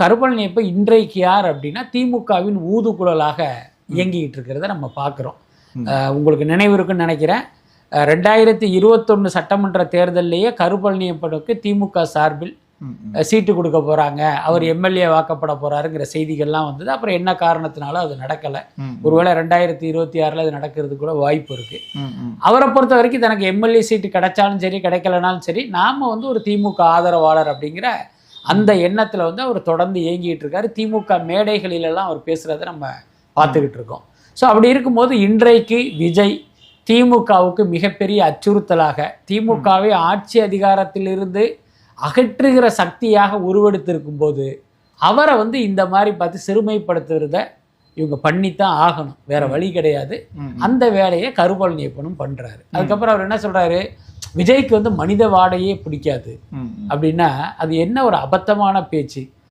கருப்பழனியப்ப இன்றைக்கு யார் அப்படின்னா திமுகவின் ஊதுகுழலாக இயங்கிக்கிட்டு இருக்கிறத நம்ம பார்க்குறோம். உங்களுக்கு நினைவு இருக்குன்னு நினைக்கிறேன். ரெண்டாயிரத்தி இருபத்தொன்று சட்டமன்ற தேர்தலிலேயே கருப்பழனியப்பனுக்கு திமுக சார்பில் சீட்டு கொடுக்க போகிறாங்க அவர் எம்எல்ஏ வாக்கப்பட போகிறாருங்கிற செய்திகள்லாம் வந்தது. அப்புறம் என்ன காரணத்தினால அது நடக்கலை. ஒருவேளை ரெண்டாயிரத்தி இருபத்தி ஆறில் அது நடக்கிறது கூட வாய்ப்பு இருக்குது. அவரை பொறுத்த வரைக்கும் தனக்கு எம்எல்ஏ சீட்டு கிடைச்சாலும் சரி கிடைக்கலனாலும் சரி நாம் வந்து ஒரு திமுக ஆதரவாளர் அப்படிங்கிற அந்த எண்ணத்தில் வந்து அவர் தொடர்ந்து இயங்கிட்டு இருக்காரு. திமுக மேடைகளிலெல்லாம் அவர் பேசுகிறத நம்ம பார்த்துக்கிட்டு இருக்கோம். ஸோ அப்படி இருக்கும்போது இன்றைக்கு விஜய் திமுகவுக்கு மிகப்பெரிய அச்சுறுத்தலாக திமுகவை ஆட்சி அதிகாரத்திலிருந்து அகற்றுகிற சக்தியாக உருவெடுத்திருக்கும் போது அவரை வந்து இந்த மாதிரி பார்த்து சிறுமைப்படுத்துறத இவங்க பண்ணித்தான் ஆகணும். வேற வழி கிடையாது. அந்த வேலையை கருப்பழனியப்பனும் பண்றாரு. அதுக்கப்புறம் அவர் என்ன சொல்றாரு? விஜய்க்கு வந்து மனித வாடையே பிடிக்காது. அப்படின்னா அது என்ன ஒரு அபத்தமான பேச்சு